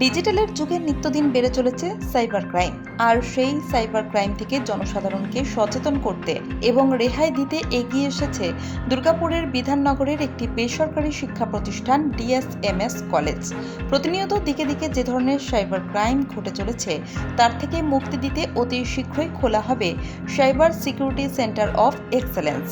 ডিজিটালের যুগে নিত্যদিন বেড়ে চলেছে সাইবার ক্রাইম আর সেই সাইবার ক্রাইম থেকে জনসাধারণকে সচেতন করতে এবং রেহাই দিতে এগিয়ে এসেছে দুর্গাপুরের বিধাননগরের একটি বেসরকারি শিক্ষা প্রতিষ্ঠান ডিএসএমএস কলেজ। প্রতিনিয়ত দিকে দিকে যে ধরনের সাইবার ক্রাইম ঘটে চলেছে, তার থেকে মুক্তি দিতে অতি শীঘ্রই খোলা হবে cyber security centre of excellence.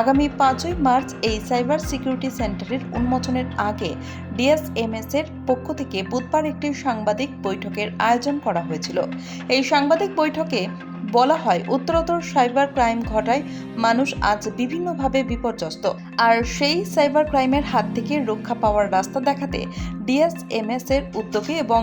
আগামী পাঁচই মার্চ এই সাইবার সিকিউরিটি সেন্টারের উন্মোচনের আগে ডিএসএমএস এর পক্ষ থেকে বুধবার একটি সাংবাদিক বৈঠকের আয়োজন করা হয়েছিল। এই সাংবাদিক বৈঠকে বলা হয়, উত্তরোত্তর সাইবার ক্রাইম ঘটায় মানুষ আজ বিভিন্নভাবে বিপর্যস্ত। আর সেই সাইবার ক্রাইমের হাত থেকে রক্ষা পাওয়ার রাস্তা দেখাতে ডিএসএমএস এর উদ্যোগে এবং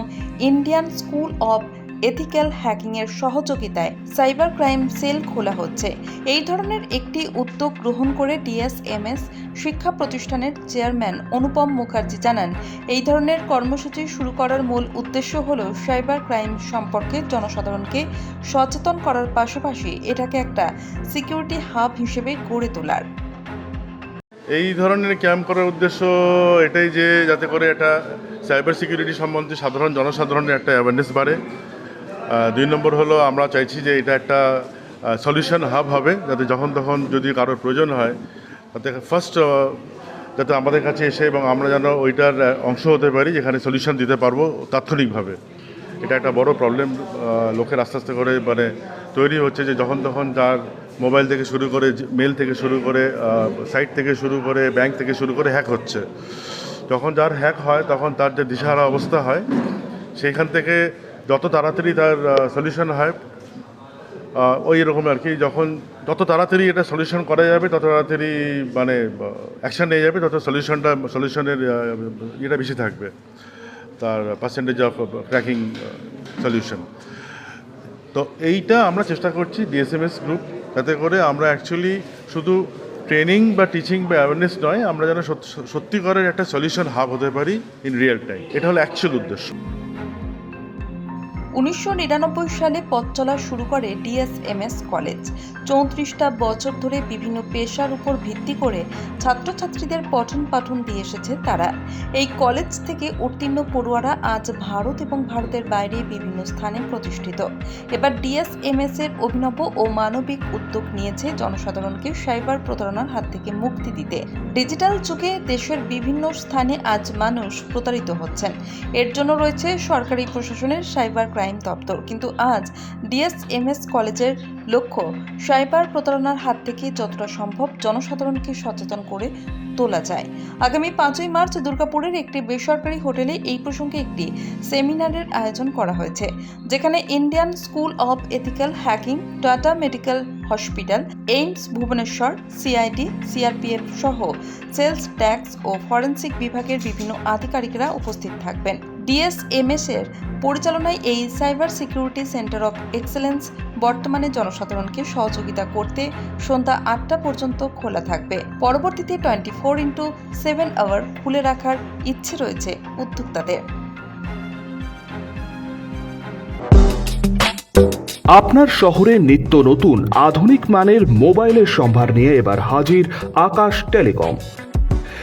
ইন্ডিয়ান স্কুল অব এথিক্যাল হ্যাকিংয়ের সহযোগিতায় সাইবার ক্রাইম সেল খোলা হচ্ছে। এই ধরনের একটি উদ্যোগ গ্রহণ করে ডিএসএমএস শিক্ষা প্রতিষ্ঠানের চেয়ারম্যান অনুপম মুখার্জি জানান, এই ধরনের কর্মসূচি শুরু করার মূল উদ্দেশ্য হল সাইবার ক্রাইম সম্পর্কে জনসাধারণকে সচেতন করার পাশাপাশি এটাকে একটা সিকিউরিটি হাব হিসেবে গড়ে তোলার। এই ধরনের ক্যাম্প করার উদ্দেশ্য এটাই যে যাতে করে এটা সাইবার সিকিউরিটি সম্বন্ধে সাধারণ জনসাধারণের একটা অ্যাওয়ারনেস বাড়ে। দুই নম্বর হলো আমরা চাইছি যে এটা একটা সলিউশন হাব হবে, যাতে যখন তখন যদি কারোর প্রয়োজন হয়, তাতে ফার্স্ট যাতে আমাদের কাছে এসে এবং আমরা যেন ওইটার অংশ হতে পারি, যেখানে সলিউশন দিতে পারব তাৎক্ষণিকভাবে। এটা একটা বড় প্রবলেম লোকের আস্তে আস্তে করে মানে তৈরি হচ্ছে যে যখন তখন তার মোবাইল থেকে শুরু করে মেল থেকে শুরু করে সাইট থেকে শুরু করে ব্যাংক থেকে শুরু করে হ্যাক হচ্ছে। যখন যার হ্যাক হয়, তখন তার যে দিশাহারা অবস্থা হয়, সেইখান থেকে যত তাড়াতাড়ি তার সলিউশন হয় ওই রকম আর কি। যখন যত তাড়াতাড়ি এটা সলিউশন করা যাবে, তত তাড়াতাড়ি মানে অ্যাকশন নিয়ে যাবে, তত সলিউশনটা সলিউশনের ইয়েটা বেশি থাকবে, তার পার্সেন্টেজ অফ ক্র্যাকিং সলিউশন তো এইটা আমরা চেষ্টা করছি ডিএসএমএস গ্রুপ যাতে করে আমরা অ্যাকচুয়ালি শুধু ট্রেনিং বা টিচিং বা অ্যাওয়ারনেস নয়, আমরা যেন সত্যি- সত্যিকারের একটা সলিউশন হাব হতে পারি ইন রিয়েল টাইম এটা হলো অ্যাকচুয়াল উদ্দেশ্য। উনিশশো নিরানব্বই সালে পথ চলা শুরু করে ডিএসএমএস কলেজ। চৌত্রিশটা বছর ধরে বিভিন্ন পেশার উপর ভিত্তি করে ছাত্রছাত্রীদের পঠন পাঠন দিয়ে এসেছে তারা। এই কলেজ থেকে উত্তীর্ণ পড়ুয়ারা আজ ভারত এবং ভারতের বাইরে বিভিন্ন স্থানে প্রতিষ্ঠিত। এবার ডিএসএমএস এর অভিনব ও মানবিক উদ্যোগ নিয়েছে জনসাধারণকে সাইবার প্রতারণার হাত থেকে মুক্তি দিতে। ডিজিটাল যুগে দেশের বিভিন্ন স্থানে আজ মানুষ প্রতারিত হচ্ছেন। এর জন্য রয়েছে সরকারি প্রশাসনের সাইবার ক্রাইম দপ্তর কিন্তু আজ ডিএসএমএস কলেজের লক্ষ্য সাইবার প্রতারণার হাত থেকে যতটা সম্ভব জনসাধারণকে সচেতন করে তোলা যায়। আগামী পাঁচই মার্চ দুর্গাপুরের একটি বেসরকারি হোটেলে এই প্রসঙ্গে একটি সেমিনারের আয়োজন করা হয়েছে, যেখানে Indian school of ethical hacking, Tata medical hospital, AIIMS Bhubaneswar, CID, CRPF সহ সেলস ট্যাক্স ও ফরেনসিক বিভাগের বিভিন্ন আধিকারিকরা উপস্থিত থাকবেন। ডিএসএমএস এর পরিচালনায় এই cyber security centre of excellence বর্তমানে জনসাধারণকে সহযোগিতা করতে সন্ধ্যা আটটা পর্যন্ত খোলা থাকবে। পরবর্তীতে twenty four into seven hour খুলে রাখার ইচ্ছে রয়েছে উদ্যোক্তাদের। আপনার শহরে নিত্য নতুন, আধুনিক মানের মোবাইলের সম্ভার নিয়ে এবার হাজির আকাশ টেলিকম।